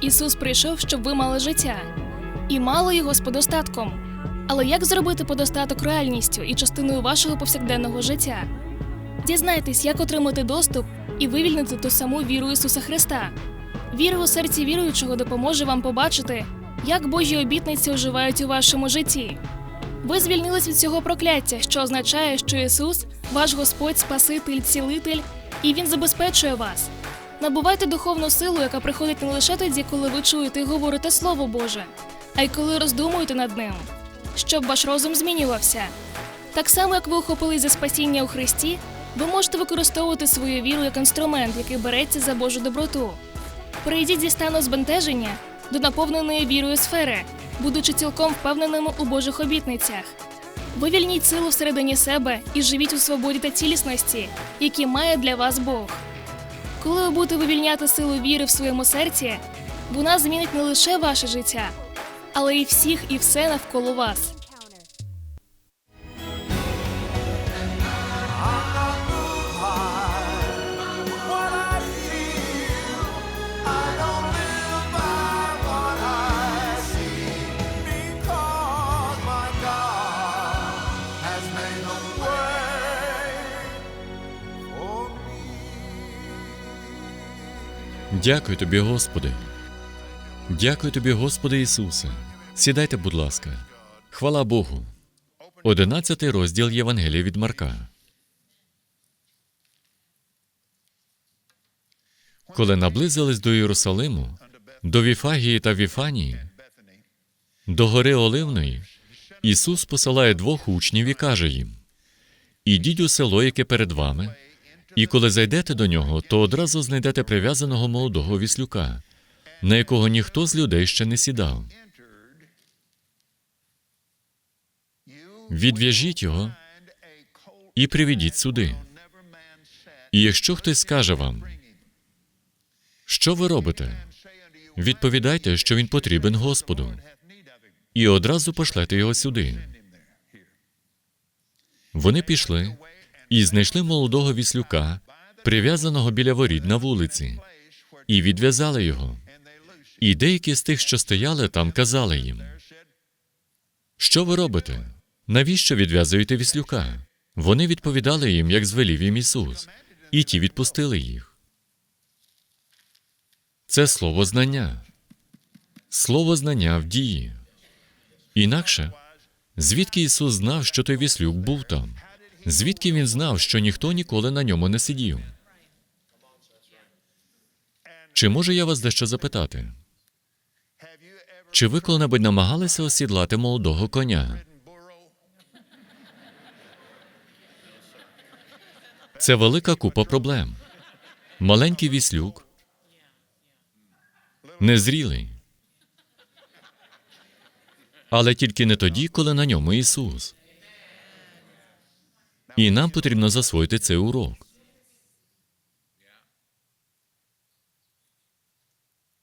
Ісус прийшов, щоб ви мали життя, і мали його з подостатком. Але як зробити подостаток реальністю і частиною вашого повсякденного життя? Дізнайтесь, як отримати доступ і вивільнити ту саму віру Ісуса Христа. Віра у серці віруючого допоможе вам побачити, як Божі обітниці оживають у вашому житті. Ви звільнились від цього прокляття, що означає, що Ісус ваш Господь, Спаситель, цілитель, і Він забезпечує вас. Набувайте духовну силу, яка приходить не лише тоді, коли ви чуєте і говорите Слово Боже, а й коли роздумуєте над ним, щоб ваш розум змінювався. Так само, як ви ухопились за спасіння у Христі, ви можете використовувати свою віру як інструмент, який береться за Божу доброту. Перейдіть зі стану збентеження до наповненої вірою сфери, будучи цілком впевненими у Божих обітницях. Вивільніть силу всередині себе і живіть у свободі та цілісності, які має для вас Бог. Коли ви будете вивільняти силу віри в своєму серці, вона змінить не лише ваше життя, але й всіх і все навколо вас. Дякую тобі, Господи. Дякую тобі, Господи Ісусе. Сідайте, будь ласка. Хвала Богу. Одинадцятий розділ Євангелія від Марка. Коли наблизились до Єрусалиму, до Віфагії та Віфанії, до гори Оливної, Ісус посилає двох учнів і каже їм: Ідіть у село, яке перед вами, і коли зайдете до нього, то одразу знайдете прив'язаного молодого віслюка, на якого ніхто з людей ще не сідав. Відв'яжіть його і приведіть сюди. І якщо хтось скаже вам, що ви робите, відповідайте, що він потрібен Господу, і одразу пошлете його сюди. Вони пішли і знайшли молодого віслюка, прив'язаного біля воріт на вулиці, і відв'язали його. І деякі з тих, що стояли там, казали їм: Що ви робите? Навіщо відв'язуєте віслюка? Вони відповідали їм, як звелів їм Ісус, і ті відпустили їх. Це слово знання, слово знання в дії. Інакше, звідки Ісус знав, що той віслюк був там? Звідки він знав, що ніхто ніколи на ньому не сидів? Чи можу я вас дещо запитати? Чи ви коли-небудь намагалися осідлати молодого коня? Це велика купа проблем. Маленький віслюк, незрілий. Але тільки не тоді, коли на ньому Ісус. І нам потрібно засвоїти цей урок.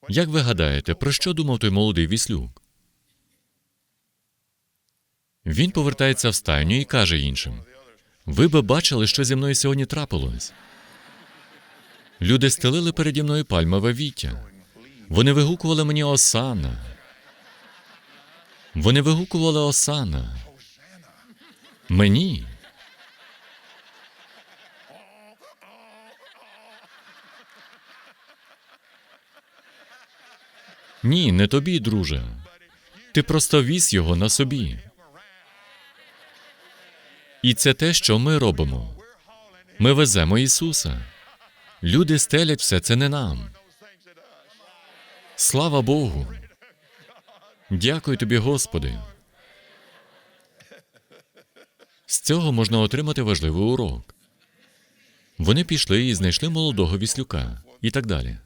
Як ви гадаєте, про що думав той молодий віслюк? Він повертається в стайню і каже іншим: Ви би бачили, що зі мною сьогодні трапилось. Люди стелили переді мною пальмове віття. Вони вигукували мені Осана. Вони вигукували Осана. Мені. Ні, не тобі, друже. Ти просто віз його на собі. І це те, що ми робимо. Ми веземо Ісуса. Люди стелять все це не нам. Слава Богу. Дякую тобі, Господи. З цього можна отримати важливий урок. Вони пішли і знайшли молодого віслюка і так далі.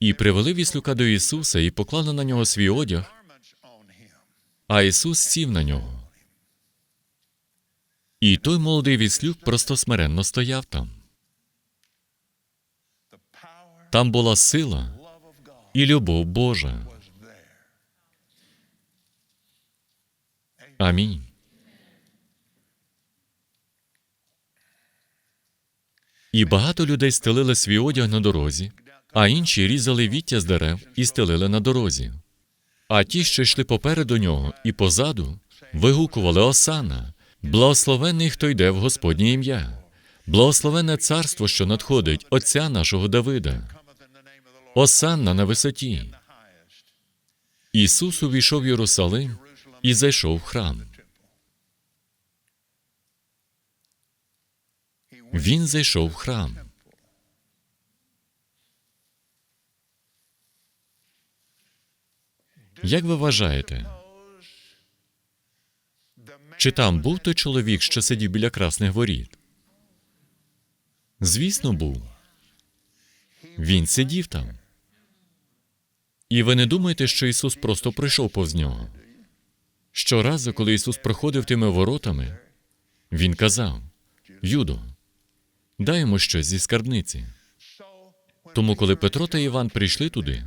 І привели віслюка до Ісуса і поклали на нього свій одяг, а Ісус сів на нього. І той молодий віслюк просто смиренно стояв там. Там була сила і любов Божа. Амінь. І багато людей стелили свій одяг на дорозі а інші різали віття з дерев і стелили на дорозі. А ті, що йшли попереду нього і позаду, вигукували Осана, благословенний, хто йде в Господнє ім'я, благословенне царство, що надходить, Отця нашого Давида. Осанна на висоті. Ісус увійшов в Єрусалим і зайшов в храм. Він зайшов в храм. Як ви вважаєте, чи там був той чоловік, що сидів біля красних воріт? Звісно, був. Він сидів там. І ви не думаєте, що Ісус просто пройшов повз нього. Щоразу, коли Ісус проходив тими воротами, Він казав: Юдо, дай йому щось зі скарбниці. Тому, коли Петро та Іван прийшли туди,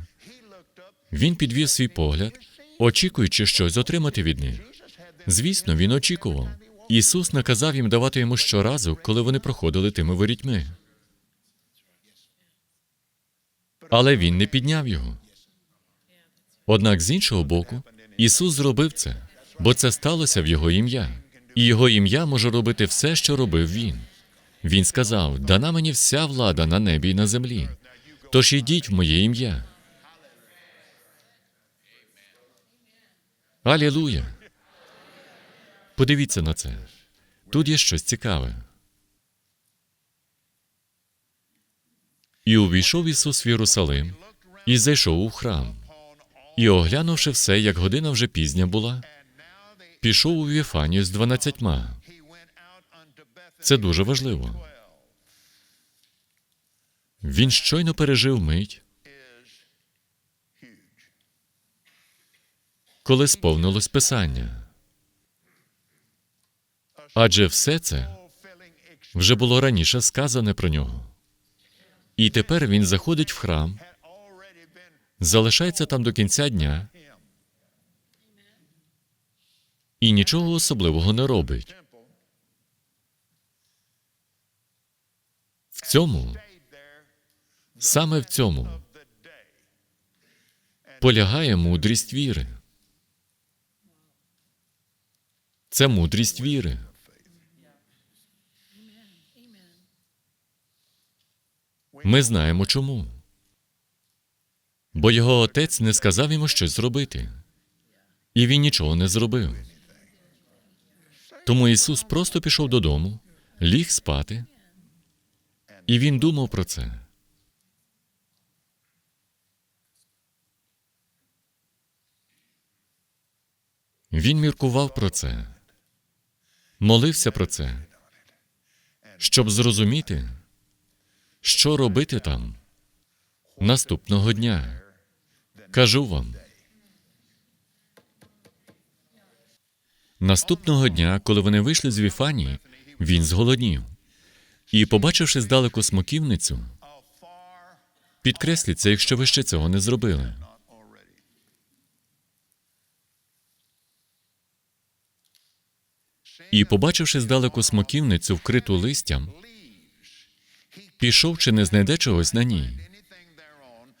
він підвів свій погляд, очікуючи щось отримати від них. Звісно, він очікував. Ісус наказав їм давати йому щоразу, коли вони проходили тими ворітьми. Але він не підняв його. Однак з іншого боку, Ісус зробив це, бо це сталося в Його ім'я, і Його ім'я може робити все, що робив Він. Він сказав: дана мені вся влада на небі і на землі. Тож ідіть в моє ім'я. Алілуя! Подивіться на це. Тут є щось цікаве. І увійшов Ісус в Єрусалим і зайшов у храм. І, оглянувши все, як година вже пізня була, пішов у Віфанію з дванадцятьма. Це дуже важливо. Він щойно пережив мить, коли сповнилось Писання. Адже все це вже було раніше сказане про нього. І тепер він заходить в храм, залишається там до кінця дня і нічого особливого не робить. В цьому, саме в цьому, полягає мудрість віри. Це мудрість віри. Ми знаємо чому. Бо його отець не сказав йому щось зробити, і він нічого не зробив. Тому Ісус просто пішов додому, ліг спати, і він думав про це. Він міркував про це, молився про це, щоб зрозуміти, що робити там наступного дня. Кажу вам. Наступного дня, коли вони вийшли з Віфанії, він зголоднів. І, побачивши здалеку смоківницю, підкресліться, якщо ви ще цього не зробили. І, побачивши здалеку смоківницю, вкриту листям, пішов чи не знайде чогось на ній.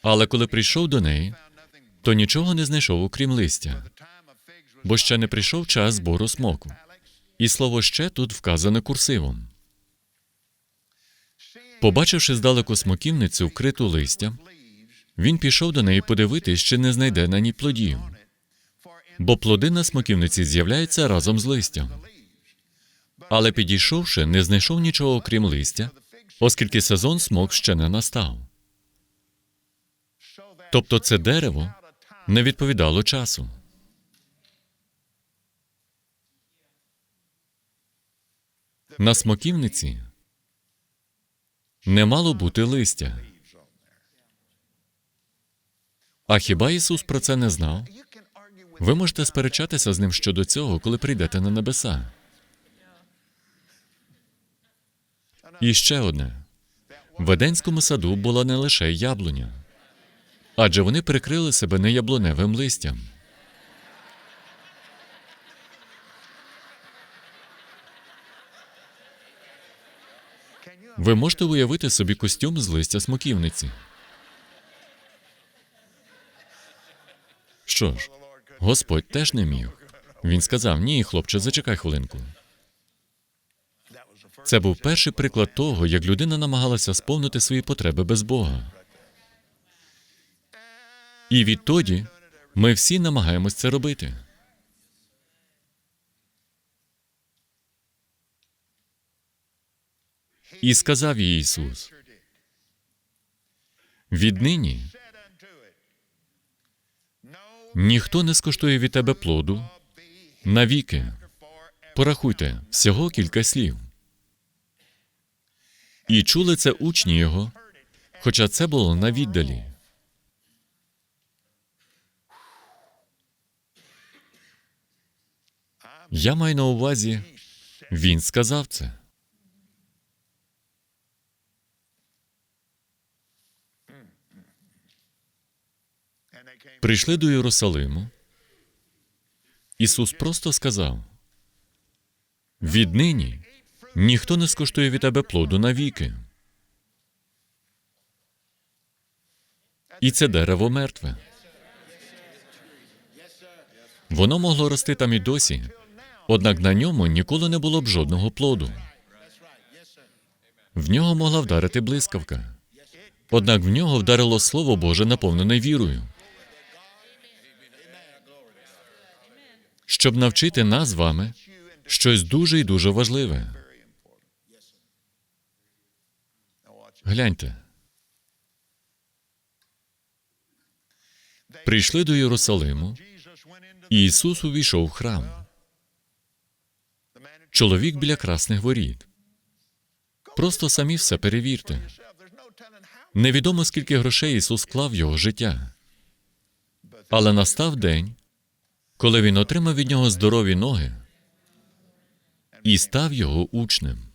Але коли прийшов до неї, то нічого не знайшов, окрім листя, бо ще не прийшов час збору смоку. І слово ще тут вказане курсивом. Побачивши здалеку смоківницю, вкриту листям, він пішов до неї подивитись, чи не знайде на ній плодів, бо плоди на смоківниці з'являються разом з листям. Але підійшовши, не знайшов нічого окрім листя, оскільки сезон смок ще не настав. Тобто це дерево не відповідало часу. На смоківниці не мало бути листя. А хіба Ісус про це не знав? Ви можете сперечатися з ним щодо цього, коли прийдете на небеса. І ще одне: в Еденському саду була не лише яблуня, адже вони прикрили себе не яблуневим листям. Ви можете уявити собі костюм з листя смоківниці. Що ж, Господь теж не міг. Він сказав: Ні, хлопче, зачекай хвилинку. Це був перший приклад того, як людина намагалася сповнити свої потреби без Бога. І відтоді ми всі намагаємось це робити. І сказав їй Ісус: Віднині ніхто не скуштує від тебе плоду навіки. Порахуйте всього кілька слів. І чули це учні його, хоча це було на віддалі. Я маю на увазі, він сказав це. Прийшли до Єрусалиму. Ісус просто сказав: Віднині ніхто не скуштує від тебе плоду навіки. І це дерево мертве. Воно могло рости там і досі, однак на ньому ніколи не було б жодного плоду. В нього могла вдарити блискавка. Однак в нього вдарило Слово Боже, наповнене вірою. Щоб навчити нас з вами щось дуже і дуже важливе. Гляньте. Прийшли до Єрусалиму, і Ісус увійшов в храм. Чоловік біля красних воріт. Просто самі все перевірте. Невідомо скільки грошей Ісус вклав в його життя. Але настав день, коли він отримав від нього здорові ноги і став його учнем.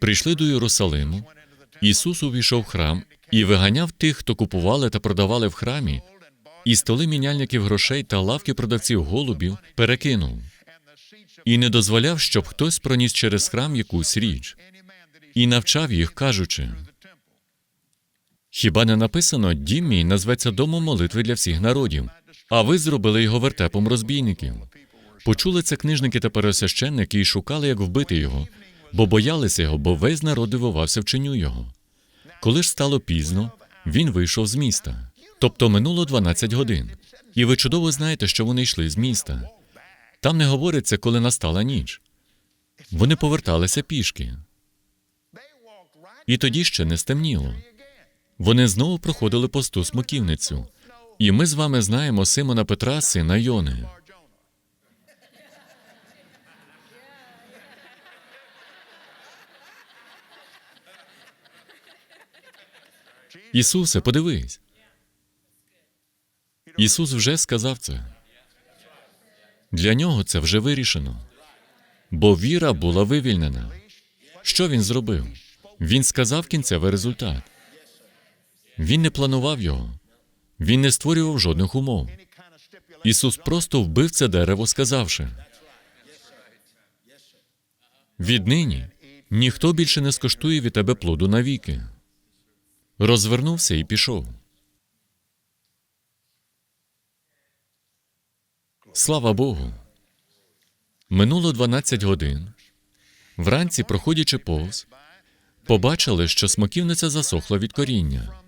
Прийшли до Єрусалиму. Ісус увійшов в храм і виганяв тих, хто купували та продавали в храмі, і столи міняльників грошей та лавки продавців голубів перекинув, і не дозволяв, щоб хтось проніс через храм якусь річ, і навчав їх, кажучи: Хіба не написано, дім мій назветься домом молитви для всіх народів, а ви зробили його вертепом розбійників. Почули це книжники та пересвященники і шукали, як вбити його, бо боялися його, бо весь народ дивувався вченню його. Коли ж стало пізно, він вийшов з міста. Тобто минуло 12 годин. І ви чудово знаєте, що вони йшли з міста. Там не говориться, коли настала ніч. Вони поверталися пішки. І тоді ще не стемніло. Вони знову проходили посту смоківницю. І ми з вами знаємо Симона Петра, сина Йони. Ісусе, подивись. Ісус вже сказав це. Для нього це вже вирішено. Бо віра була вивільнена. Що він зробив? Він сказав кінцевий результат. Він не планував його. Він не створював жодних умов. Ісус просто вбив це дерево, сказавши: Віднині ніхто більше не скоштує від тебе плоду навіки. Розвернувся і пішов. Слава Богу. Минуло 12 годин. Вранці, проходячи повз, побачили, що смоківниця засохла від коріння.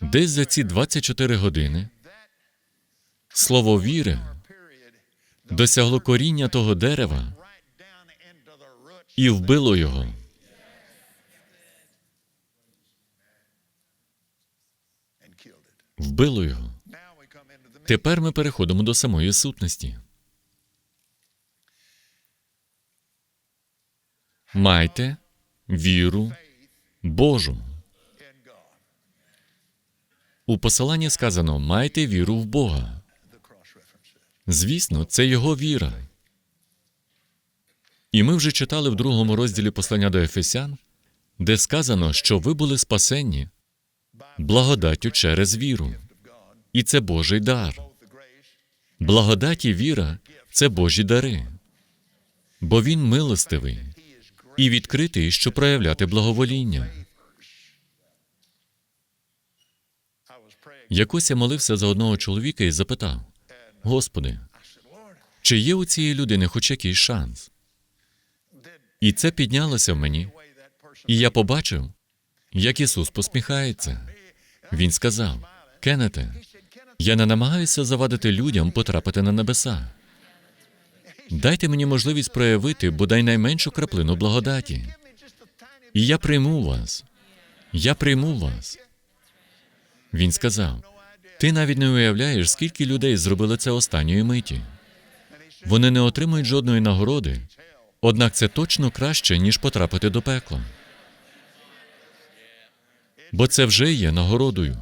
Десь за ці 24 години слово віри досягло коріння того дерева і вбило його. Вбило його. Тепер ми переходимо до самої сутності. Майте віру Божу. У посиланні сказано майте віру в Бога. Звісно, це його віра. І ми вже читали в другому розділі послання до Ефесян, де сказано, що ви були спасенні благодаттю через віру. І це Божий дар. Благодать і віра це Божі дари, бо Він милостивий і відкритий, щоб проявляти благовоління. Якось я молився за одного чоловіка і запитав: Господи, чи є у цієї людини хоч якийсь шанс? І це піднялося в мені, і я побачив, як Ісус посміхається. Він сказав: Кеннете, я не намагаюся завадити людям потрапити на небеса. Дайте мені можливість проявити бодай найменшу краплину благодаті. І я прийму вас. Я прийму вас. Він сказав: Ти навіть не уявляєш, скільки людей зробили це останньої миті. Вони не отримують жодної нагороди, однак це точно краще, ніж потрапити до пекла. Бо це вже є нагородою.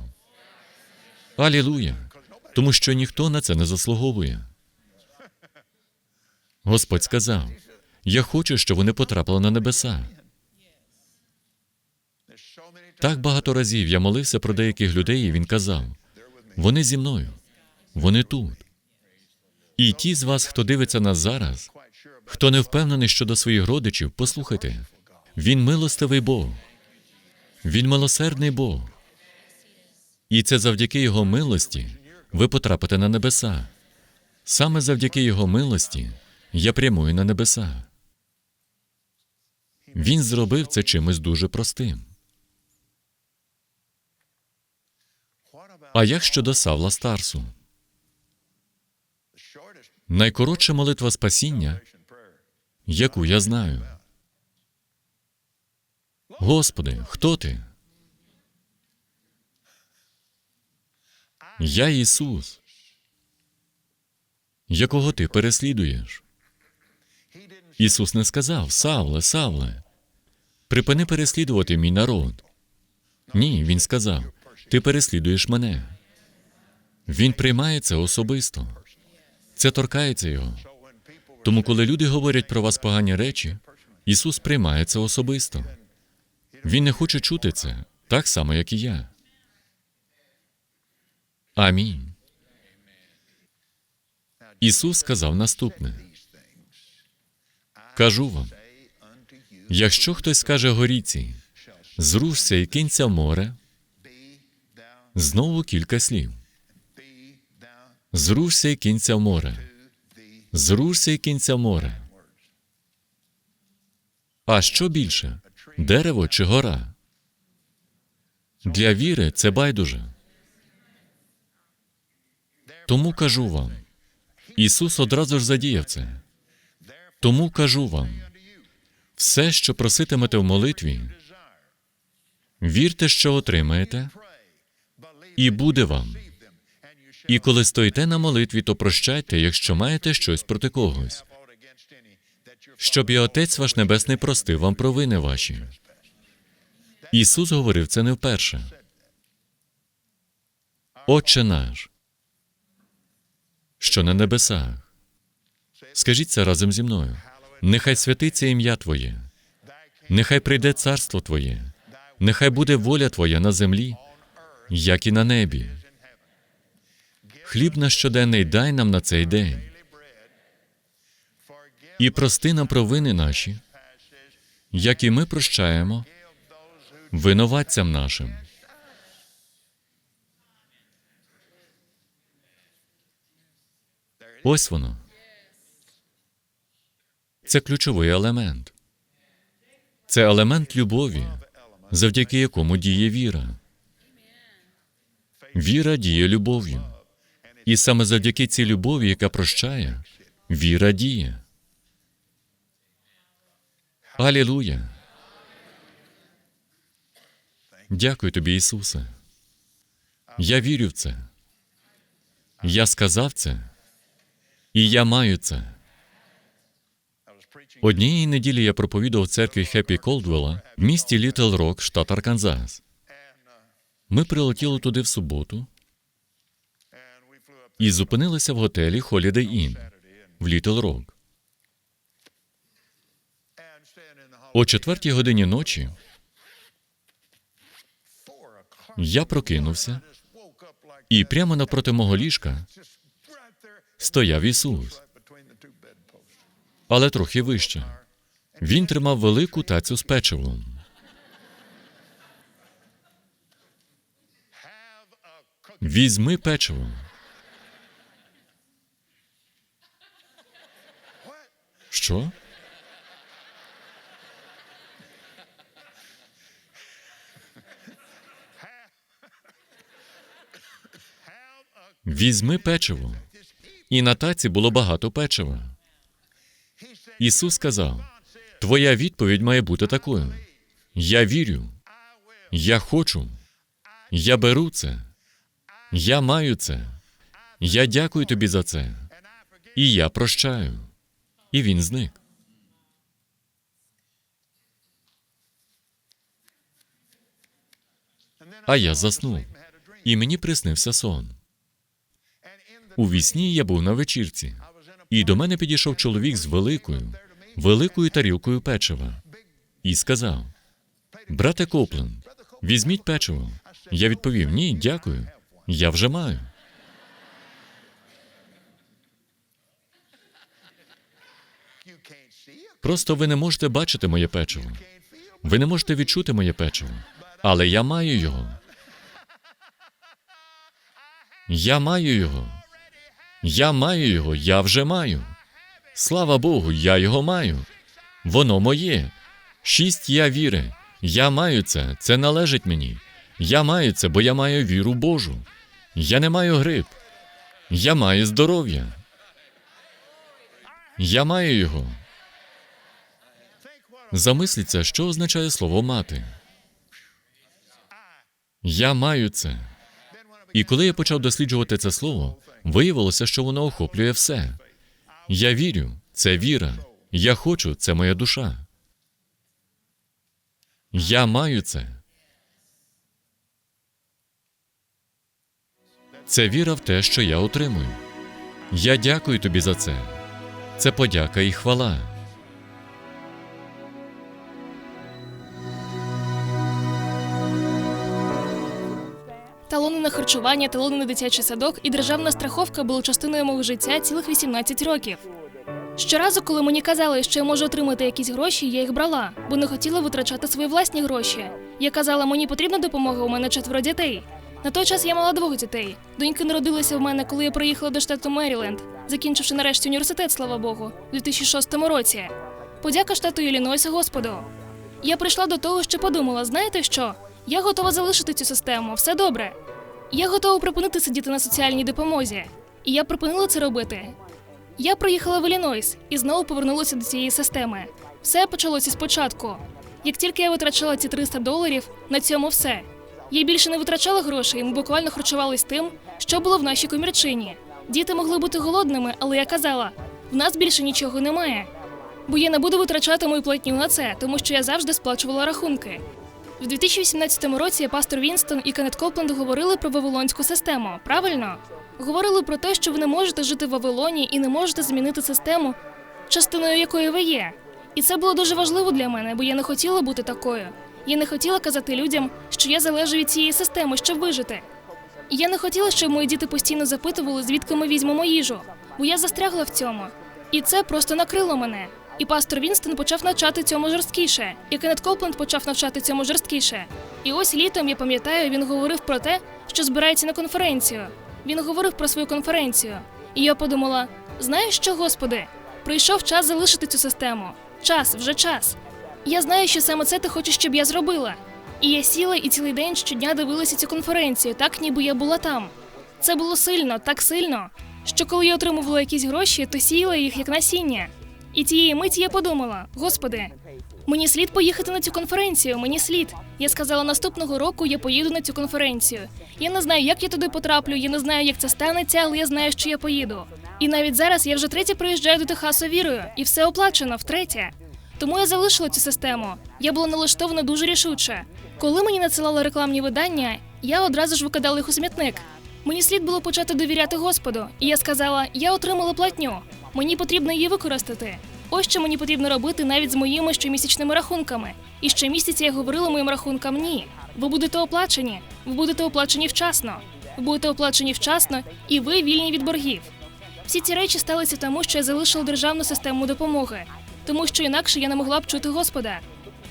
Алілуя! Тому що ніхто на це не заслуговує. Господь сказав: Я хочу, щоб вони потрапили на небеса. Так багато разів я молився про деяких людей, і він казав: вони зі мною, вони тут. І ті з вас, хто дивиться нас зараз, хто не впевнений щодо своїх родичів, послухайте, він милостивий Бог, він милосердний Бог. І це завдяки Його милості ви потрапите на небеса. Саме завдяки Його милості я прямую на небеса. Він зробив це чимось дуже простим. А як щодо Савла Старсу? Найкоротша молитва спасіння, яку я знаю. Господи, хто ти? Я Ісус, якого ти переслідуєш. Ісус не сказав, Савле, Савле, припини переслідувати мій народ. Ні, Він сказав, ти переслідуєш мене. Він приймає це особисто. Це торкається його. Тому, коли люди говорять про вас погані речі, Ісус приймає це особисто. Він не хоче чути це, так само, як і я. Амінь. Ісус сказав наступне: Кажу вам, якщо хтось скаже горіці, зрушся і кинься в море, знову кілька слів. Зрушся і кинься в море. Зрушся і кинься в море. А що більше? Дерево чи гора? Для віри це байдуже. Тому кажу вам, Ісус одразу ж задіяв це. Тому кажу вам, все, що проситимете в молитві, вірте, що отримаєте, і буде вам. І коли стоїте на молитві, то прощайте, якщо маєте щось проти когось, щоб і Отець ваш Небесний простив вам провини ваші. Ісус говорив це не вперше. Отче наш, що на небесах. Скажіть це разом зі мною. Нехай святиться ім'я Твоє, нехай прийде царство Твоє, нехай буде воля Твоя на землі, як і на небі. Хліб наш щоденний дай нам на цей день. І прости нам провини наші, як і ми прощаємо винуватцям нашим. Ось воно. Це ключовий елемент. Це елемент любові, завдяки якому діє віра. Віра діє любов'ю. І саме завдяки цій любові, яка прощає, віра діє. Алілуя. Дякую тобі, Ісусе. Я вірю в це. Я сказав це, і я маю це. Однієї неділі я проповідував в церкві Хеппі Колдвелла в місті Літл Рок, штат Арканзас. Ми прилетіли туди в суботу і зупинилися в готелі Holiday Inn в Літл Рок. О четвертій годині ночі я прокинувся, і прямо напроти мого ліжка стояв Ісус, але трохи вище. Він тримав велику тацю з печивом. Візьми печиво. Що? Візьми печиво. І на таці було багато печива. Ісус сказав: Твоя відповідь має бути такою. Я вірю, я хочу, я беру це, я маю це, я дякую тобі за це, і я прощаю. І він зник. А я заснув, і мені приснився сон. У вісні я був на вечірці, і до мене підійшов чоловік з великою, великою тарілкою печива і сказав: Брате Копленд, візьміть печиво. Я відповів: Ні, дякую. Я вже маю. Просто ви не можете бачити моє печиво. Ви не можете відчути моє печиво. Але я маю його. Я маю його. Я маю його, я вже маю. Слава Богу, я його маю. Воно моє. Шість я віри. Я маю це, це належить мені. Я маю це, бо я маю віру Божу. Я не маю гриб. Я маю здоров'я. Я маю його. Замисліться, що означає слово мати. Я маю це. І коли я почав досліджувати це слово, виявилося, що воно охоплює все. Я вірю, це віра. Я хочу, це моя душа. Я маю це. Це віра в те, що я отримую. Я дякую тобі за це. Це подяка і хвала. Талони на харчування, талони на дитячий садок і державна страховка були частиною мого життя цілих 18 років. Щоразу, коли мені казали, що я можу отримати якісь гроші, я їх брала, бо не хотіла витрачати свої власні гроші. Я казала, мені потрібна допомога, у мене четверо дітей. На той час я мала двох дітей. Доньки народилися в мене, коли я приїхала до штату Меріленд, закінчивши нарешті університет, слава Богу, у 2006 році. Подяка штату Іллінойса Господу. Я прийшла до того, що подумала: знаєте що? Я готова залишити цю систему, все добре. Я готова припинити сидіти на соціальній допомозі. І я припинила це робити. Я приїхала в Іллінойс і знову повернулася до цієї системи. Все почалося спочатку. Як тільки я витрачала ці 300 доларів, на цьому все. Я більше не витрачала грошей, ми буквально харчувались тим, що було в нашій комірчині. Діти могли бути голодними, але я казала: в нас більше нічого немає. Бо я не буду витрачати мою платню на це, тому що я завжди сплачувала рахунки. В 2018 році пастор Вінстон і Кеннет Копленд говорили про вавилонську систему. Правильно? Говорили про те, що ви не можете жити в Вавилоні і не можете змінити систему, частиною якої ви є. І це було дуже важливо для мене, бо я не хотіла бути такою. Я не хотіла казати людям, що я залежу від цієї системи, щоб вижити. Я не хотіла, щоб мої діти постійно запитували, звідки ми візьмемо їжу, бо я застрягла в цьому. І це просто накрило мене. І пастор Вінстон почав навчати цьому жорсткіше, і Кеннет Копленд почав навчати цьому жорсткіше. І ось літом я пам'ятаю, він говорив про те, що збирається на конференцію. Він говорив про свою конференцію. І я подумала: знаєш що, Господи, прийшов час залишити цю систему. Час, вже час. Я знаю, що саме це ти хочеш, щоб я зробила. І я сіла і цілий день щодня дивилася цю конференцію, так ніби я була там. Це було сильно, так сильно, що коли я отримувала якісь гроші, то сіяла їх як насіння. І тієї миті я подумала: Господи, мені слід поїхати на цю конференцію, мені слід. Я сказала, наступного року я поїду на цю конференцію. Я не знаю, як я туди потраплю, я не знаю, як це станеться, але я знаю, що я поїду. І навіть зараз я вже третє приїжджаю до Техасу вірою, і все оплачено втретє. Тому я залишила цю систему. Я була налаштована дуже рішуче. Коли мені надсилали рекламні видання, я одразу ж викидала їх у смітник. Мені слід було почати довіряти Господу, і я сказала: я отримала платню. Мені потрібно її використати. Ось що мені потрібно робити навіть з моїми щомісячними рахунками. І щомісяця я говорила моїм рахункам: ні, ви будете оплачені, ви будете оплачені вчасно. Ви будете оплачені вчасно, і ви вільні від боргів. Всі ці речі сталися тому, що я залишила державну систему допомоги, тому що інакше я не могла б чути Господа.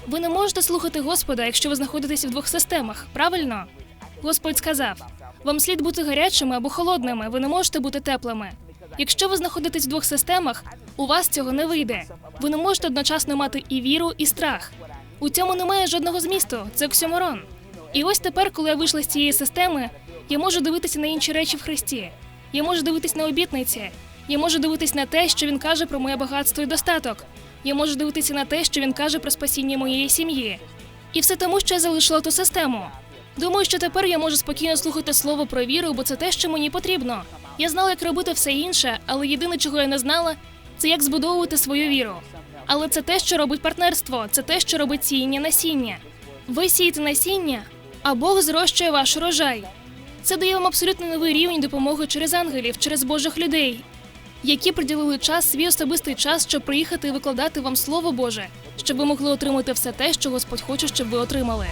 Ви не можете слухати Господа, якщо ви знаходитесь в двох системах, правильно? Господь сказав: вам слід бути гарячими або холодними, ви не можете бути теплими. Якщо ви знаходитесь в двох системах, у вас цього не вийде. Ви не можете одночасно мати і віру, і страх. У цьому немає жодного змісту, це оксюморон. І ось тепер, коли я вийшла з цієї системи, я можу дивитися на інші речі в Христі. Я можу дивитись на обітниці. Я можу дивитись на те, що він каже про моє багатство і достаток. Я можу дивитися на те, що він каже про спасіння моєї сім'ї. І все тому, що я залишила ту систему. Думаю, що тепер я можу спокійно слухати слово про віру, бо це те, що мені потрібно. Я знала, як робити все інше, але єдине, чого я не знала, це як збудовувати свою віру. Але це те, що робить партнерство, це те, що робить сіяння насіння. Ви сієте насіння, а Бог зрощує ваш урожай. Це дає вам абсолютно новий рівень допомоги через ангелів, через Божих людей, які приділили час, свій особистий час, щоб приїхати і викладати вам Слово Боже, щоб ви могли отримати все те, що Господь хоче, щоб ви отримали.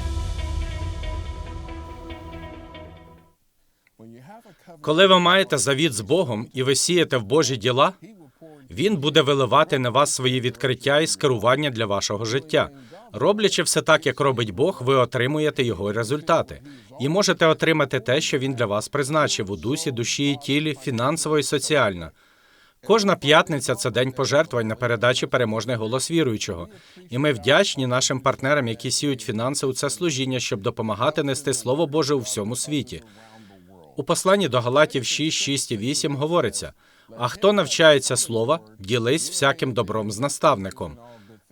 Коли ви маєте завіт з Богом і ви сієте в Божі діла, Він буде виливати на вас свої відкриття і скерування для вашого життя. Роблячи все так, як робить Бог, ви отримуєте його результати і можете отримати те, що він для вас призначив у дусі, душі і тілі, фінансово і соціально. Кожна п'ятниця це день пожертвувань на передачі переможний голос віруючого. І ми вдячні нашим партнерам, які сіють фінанси у це служіння, щоб допомагати нести Слово Боже у всьому світі. У посланні до Галатів 6, 6 і 8 говориться: а хто навчається слова, ділись всяким добром з наставником.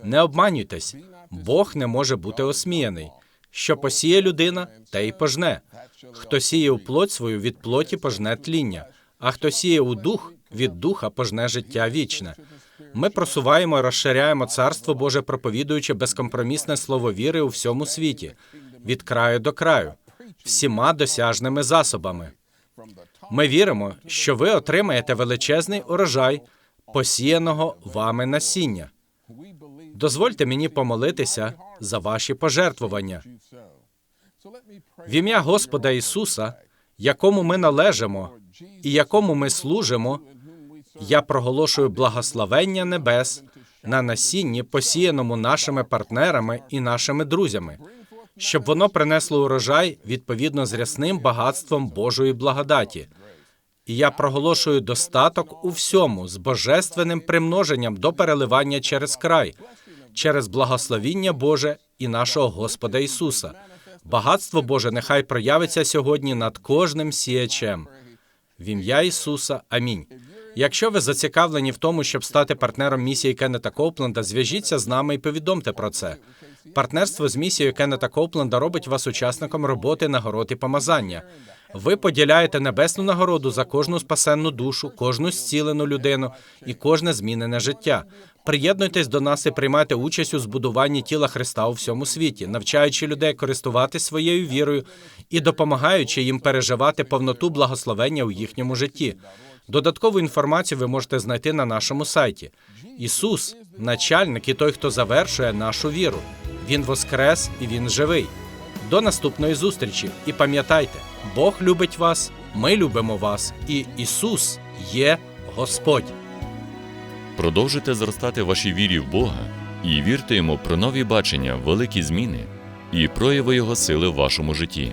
Не обманюйтесь, Бог не може бути осміяний. Що посіє людина, те й пожне. Хто сіє у плоть свою, від плоті пожне тління, а хто сіє у дух, від духа пожне життя вічне. Ми просуваємо і розширяємо царство Боже, проповідуючи безкомпромісне слово віри у всьому світі, від краю до краю, всіма досяжними засобами. Ми віримо, що ви отримаєте величезний урожай посіяного вами насіння. Дозвольте мені помолитися за ваші пожертвування. В ім'я Господа Ісуса, якому ми належимо і якому ми служимо, я проголошую благословення небес на насінні, посіяному нашими партнерами і нашими друзями, щоб воно принесло урожай відповідно з рясним багатством Божої благодаті. І я проголошую достаток у всьому з божественним примноженням до переливання через край, через благословіння Боже і нашого Господа Ісуса. Багатство Боже нехай проявиться сьогодні над кожним сіячем. В ім'я Ісуса. Амінь. Якщо ви зацікавлені в тому, щоб стати партнером місії Кеннета Коупленда, зв'яжіться з нами і повідомте про це. Партнерство з місією Кеннета Коупленда робить вас учасником роботи нагород і помазання. Ви поділяєте небесну нагороду за кожну спасенну душу, кожну зцілену людину і кожне змінене життя. Приєднуйтесь до нас і приймайте участь у збудуванні тіла Христа у всьому світі, навчаючи людей користуватись своєю вірою і допомагаючи їм переживати повноту благословення у їхньому житті. Додаткову інформацію ви можете знайти на нашому сайті. Ісус, начальник і той, хто завершує нашу віру. Він воскрес і він живий. До наступної зустрічі. І пам'ятайте, Бог любить вас, ми любимо вас, і Ісус є Господь. Продовжуйте зростати в вашій вірі в Бога і вірте йому про нові бачення, великі зміни і прояви Його сили в вашому житті.